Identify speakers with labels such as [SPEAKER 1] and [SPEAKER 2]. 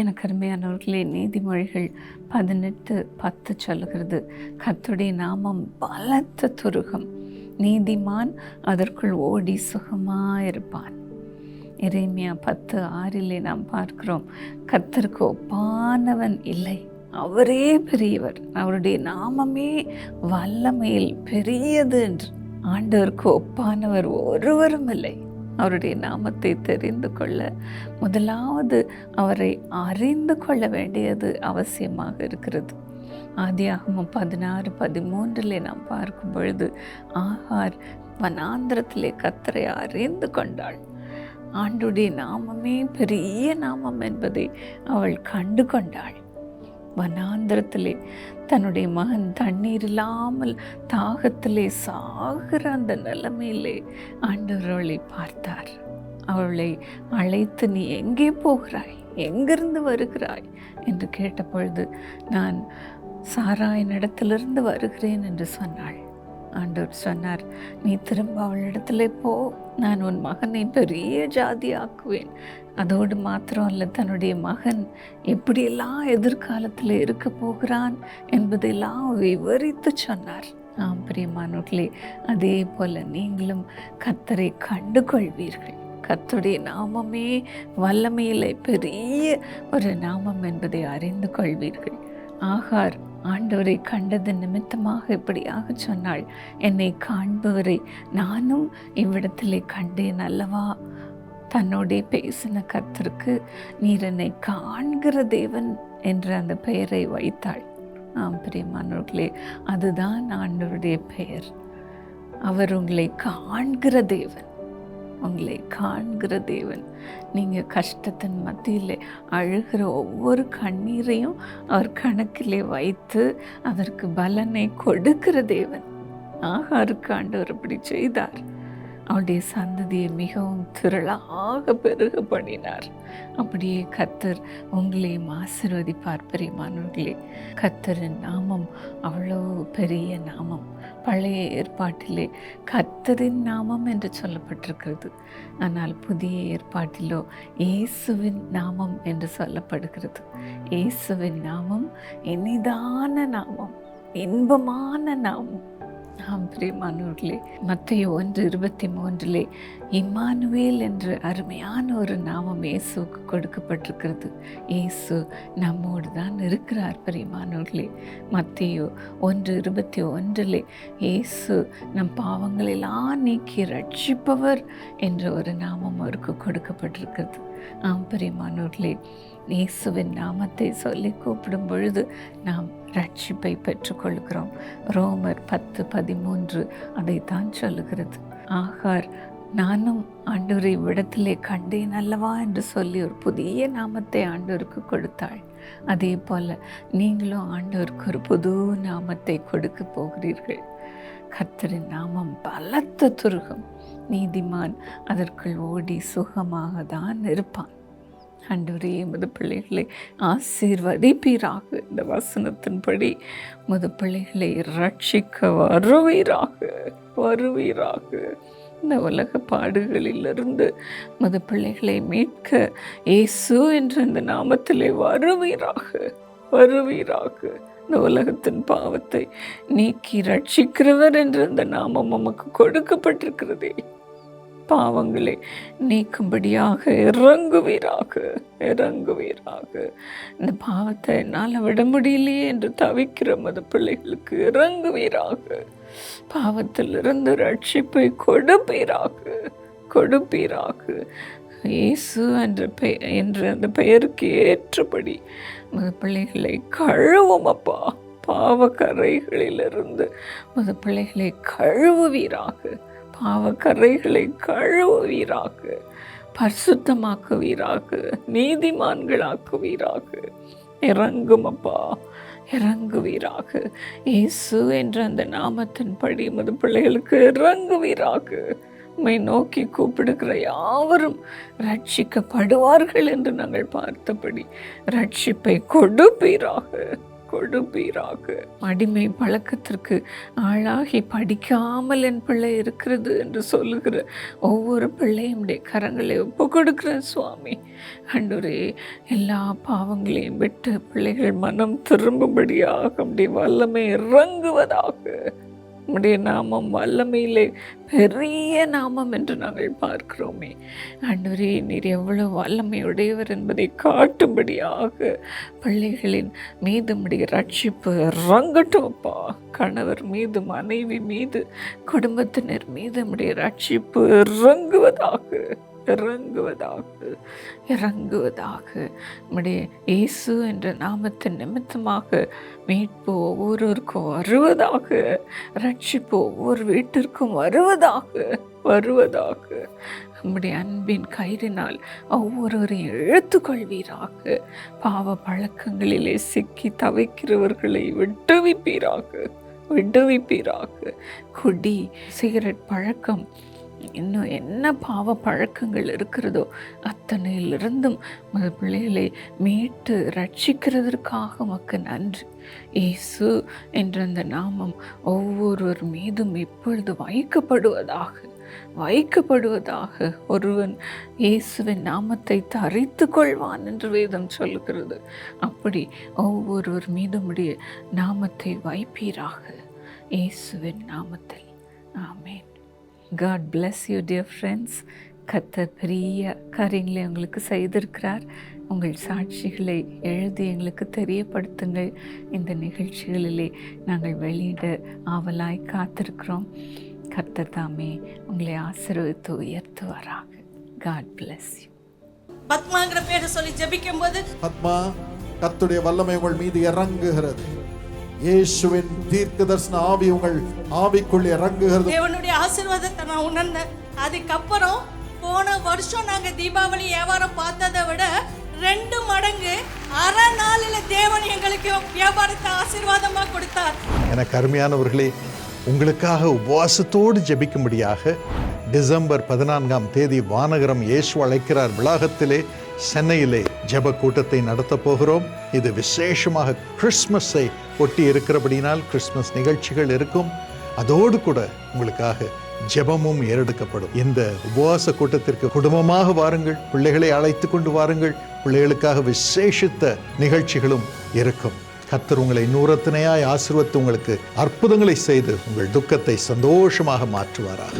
[SPEAKER 1] எனக்கு அருமையானவர்களே நீதிமொழிகள் பதினெட்டு பத்து சொல்லுகிறது. கத்துடைய நாமம் பலத்த துருகம். நீதிமான் அதற்குள் ஓடி சுகமாயிருப்பான். இறைமையா பத்து ஆறிலே நாம் பார்க்கிறோம் கர்த்தருக்கு ஒப்பானவன் இல்லை. அவரே பெரியவர். அவருடைய நாமமே வல்லமையில் பெரியது என்று. ஆண்டவருக்கு ஒப்பானவர் ஒருவரும் இல்லை. அவருடைய நாமத்தை தெரிந்து கொள்ள முதலாவது அவரை அறிந்து கொள்ள வேண்டியது அவசியமாக இருக்கிறது. ஆதியாகமும் பதினாறு பதிமூன்றிலே நாம் பார்க்கும் பொழுது ஆகார் வனாந்திரத்திலே கத்தரை அறிந்து கொண்டாள். ஆண்டுடைய நாமமே பெரிய நாமம் என்பதை அவள் கண்டு கொண்டாள் வனாந்திரத்திலே தன்னுடைய மகன் தண்ணீர் இல்லாமல் தாகத்திலே சாகிற அந்த நிலைமையிலே ஆண்டவர் அவளை பார்த்தார். அவளை அழைத்து நீ எங்கே போகிறாய்? எங்கிருந்து வருகிறாய்? என்று கேட்டபொழுது நான் சாராயின் இடத்திலிருந்து வருகிறேன் என்று சொன்னாள். ஆண்டவர் சொன்னார் நீ திரும்ப அவளிடத்துல போ. நான் உன் மகனை பெரிய ஜாதி ஆக்குவேன் அதோடு மாத்திரம் அல்ல தன்னுடைய மகன் எப்படியெல்லாம் எதிர்காலத்தில் இருக்க போகிறான் என்பதெல்லாம் விவரித்து சொன்னார். ஆம் பிரியமானோர்களே அதே போல நீங்களும் கத்தரை கண்டு கொள்வீர்கள் கத்துடைய நாமமே வல்லமையிலே பெரிய ஒரு நாமம் என்பதை அறிந்து கொள்வீர்கள். ஆகார் ஆண்டவரை கண்டது நிமித்தமாக இப்படியாக சொன்னாள் என்னை காண்பவரை நானும் இவ்விடத்திலே கண்டேன் அல்லவா? தன்னோடே பேசின கர்த்தருக்கு நீர் என்னை காண்கிற தேவன் என்ற அந்த பெயரை வைத்தாள். ஆம் பிரியமானவர்களே அதுதான் ஆண்டவருடைய பெயர். அவர் உங்களை காண்கிற தேவன். உங்களை காண்கிற தேவன். நீங்கள் கஷ்டத்தின் மத்தியில் அழுகிற ஒவ்வொரு கண்ணீரையும் அவர் கணக்கிலே வைத்து அதற்கு பலனை கொடுக்கிற தேவன். ஆகாருக்கு ஆண்டவர் அப்படி செய்தார். அவருடைய சந்ததியை மிகவும் திரளாக பெருக பண்ணினார். அப்படியே கத்தர் உங்களையும் ஆசிர்வதிப்பார் பெரியமானவர்களே. கத்தரின் நாமம் அவ்வளோ பெரிய நாமம். பழைய ஏற்பாட்டிலே கத்தரின் நாமம் என்று சொல்லப்பட்டிருக்கிறது. ஆனால் புதிய ஏற்பாட்டிலோ இயேசுவின் நாமம் என்று சொல்லப்படுகிறது. இயேசுவின் நாமம் இனிதான நாமம் இன்பமான நாமம். ஆம் பிரியமானவர்களே மத்திய ஒன்று இருபத்தி மூன்றிலே இம்மானுவேல் என்று அருமையான ஒரு நாமம் இயேசுக்கு கொடுக்கப்பட்டிருக்கிறது. இயேசு நம்மோடு தான் இருக்கிறார் பிரியமானவர்களே. மத்தியோ ஒன்று இருபத்தி ஒன்றிலே இயேசு நம் பாவங்களெல்லாம் நீக்கி ரட்சிப்பவர் என்ற ஒரு நாமம் அவருக்கு கொடுக்கப்பட்டிருக்கிறது. ஆம் பிரியமானவர்களே இயேசுவின் நாமத்தை சொல்லி கூப்பிடும் பொழுது நாம் ரட்சிப்பை பெற்றுக்கொள்கிறோம். ரோமர் பத்து பதிமூன்று அதைத்தான் சொல்லுகிறது. ஆகார் நானும் ஆண்டவரை விடத்திலே கண்டேன் அல்லவா என்று சொல்லி ஒரு புதிய நாமத்தை ஆண்டோருக்கு கொடுத்தாள். அதே போல நீங்களும் ஆண்டோருக்கு ஒரு புது நாமத்தை கொடுக்க போகிறீர்கள். கர்த்தரின் நாமம் பலத்த துருகம். நீதிமான் அதற்குள் ஓடி சுகமாக தான் இருப்பான். ஆண்டவரே எமது பிள்ளைகளை ஆசீர்வதிப்பீராக. இந்த வசனத்தின்படி முது பிள்ளைகளை ரட்சிக்க வருவீராக வருவீராக. இந்த உலக பாடுகளிலிருந்து மது பிள்ளைகளை மீட்க இயேசு என்ற இந்த நாமத்திலே வருவீராக வருவீராக. இந்த உலகத்தின் பாவத்தை நீக்கி ரட்சிக்கிறவர் என்ற இந்த நாமம் நமக்கு கொடுக்கப்பட்டிருக்கிறதே. பாவங்களை நீக்கும்படியாக இறங்குவீராக இறங்குவீராக. இந்த பாவத்தை என்னால் விட முடியலையே என்று தவிக்கிற மத பிள்ளைகளுக்கு இறங்குவீராக. பாவத்திலிருந்து ரட்சிப்பை கொடுப்பீராக கொடுப்பீராக. இயேசு என்ற பெயர் என்ற அந்த பெயருக்கு ஏற்றபடி மத பிள்ளைகளை கழுவும் அப்பா. பாவ கரைகளிலிருந்து மத பிள்ளைகளை கழுவுவீராக. பாவக்கரைகளை கழுவுவீராக பரிசுத்தமாக்குவீராக நீதிமான்களாக்குவீராக. இறங்கும் அப்பா இறங்குவீராக. இயேசு என்ற அந்த நாமத்தின்படி மது பிள்ளைகளுக்கு இறங்குவீராக. உம்மை நோக்கி கூப்பிடுகிற யாவரும் ரட்சிக்கப்படுவார்கள் என்று நாங்கள் பார்த்தபடி ரட்சிப்பை கொடுப்பீராக. கொடுப்பீராக. அடிமை பழக்கத்திற்கு ஆளாகி படிக்காமல் என் பிள்ளை இருக்கிறது என்று சொல்லுகிற ஒவ்வொரு பிள்ளையும் கரங்களை ஒப்பு கொடுக்கிற சுவாமி. அன்றுரே எல்லா பாவங்களையும் விட்டு பிள்ளைகள் மனம் திரும்பும்படியாக அப்படி வல்லமை இறங்குவதாக. உம்முடைய நாமம் வல்லமையிலே பெரிய நாமம் என்று நாங்கள் பார்க்கிறோமே. அன்றுரே நீர் எவ்வளவு வல்லமையுடையவர் என்பதை காட்டும்படியாக பிள்ளைகளின் மீது உம்முடைய ரட்சிப்பு இறங்கட்டும் அப்பா. கணவர் மீது மனைவி மீது குடும்பத்தினர் மீது உம்முடைய ரட்சிப்பு இறங்குவதாக இறங்குவதாக இறங்குவதாக. நம்முடைய இயேசு என்ற நாமத்தின் நிமித்தமாக மீட்பு ஒவ்வொருவருக்கும் வருவதாக ரட்சிப்பு ஒவ்வொரு வீட்டிற்கும் வருவதாக வருவதாக. நம்முடைய அன்பின் கயிறினால் ஒவ்வொருவரையும் இழுத்துக்கொள்வீராக. பாவ பழக்கங்களிலே சிக்கி தவிக்கிறவர்களை விடுவிப்பீராக விடுவிப்பீராக. குடி சிகரெட் பழக்கம் இன்னும் என்ன பாவ பழக்கங்கள் இருக்கிறதோ அத்தனையிலிருந்தும் மது பிள்ளைகளை மீட்டு ரட்சிக்கிறதற்காக உமக்கு நன்றி. இயேசு என்ற அந்த நாமம் ஒவ்வொருவர் மீதும் இப்பொழுது வைக்கப்படுவதாக வைக்கப்படுவதாக ஒருவன் இயேசுவின் நாமத்தை தரித்து கொள்வான் என்று வேதம் சொல்லுகிறது. அப்படி ஒவ்வொருவர் மீதுமுடைய நாமத்தை வைப்பீராக. இயேசுவின் நாமத்தில். ஆமென். God bless you dear friends கர்த்தர் பெரிய காரியங்களை உங்களுக்கு செய்திருக்கிறார். உங்கள் சாட்சிகளை எழுதி எங்களுக்கு தெரியப்படுத்துங்கள். இந்த நிகழ்ச்சிகளிலே நாங்கள் வெளியிட ஆவலாய் காத்திருக்கிறோம். கர்த்தர் தாமே உங்களை ஆசீர்வதித்து உயர்த்துவாராக. காட் bless யூ
[SPEAKER 2] பத்மாங்கிற பேரை சொல்லி ஜெபிக்கும் போது
[SPEAKER 3] பத்மா கர்த்தருடைய வல்லமை உங்கள் மீது இறங்குகிறது. இயேசுவின் தீர்க்க தரிசன ஆவி உங்கள் ஆவிக்குள் இறங்குகிறது.
[SPEAKER 2] தேவனுடைய ஆசீர்வாதத்தை நான் உணர்ந்தேன். அதுக்கப்புறம் போன வருஷம் நாங்க தீபாவளி வியாபாரம் பார்த்ததை விட ரெண்டு மடங்கு அரை நாளில் தேவன் எங்களுக்கு வியாபாரத்தை ஆசீர்வாதமா கொடுத்தார்.
[SPEAKER 4] எனக்கு அருமையானவர்களே உங்களுக்காக உபவாசத்தோடு ஜெபிக்கும்படியாக டிசம்பர் பதினான்காம் தேதி வானகரம் இயேசு அழைக்கிறார். வளாகத்திலே சென்னையிலே ஜெப கூட்டத்தை நடத்தப் போகிறோம். இது விசேஷமாக கிறிஸ்மஸை ஒட்டி இருக்கிறபடினால் கிறிஸ்மஸ் நிகழ்ச்சிகள் இருக்கும். அதோடு கூட உங்களுக்காக ஜெபமும் ஏறெடுக்கப்படும். இந்த உபவாச கூட்டத்திற்கு குடும்பமாக வாருங்கள். பிள்ளைகளை அழைத்து கொண்டு வாருங்கள். பிள்ளைகளுக்காக விசேஷித்த நிகழ்ச்சிகளும் இருக்கும். கத்தர் உங்களை நூறத்தினையாய் ஆசிர்வத்து உங்களுக்கு அற்புதங்களை செய்து உங்கள் துக்கத்தை சந்தோஷமாக மாற்றுவாராக.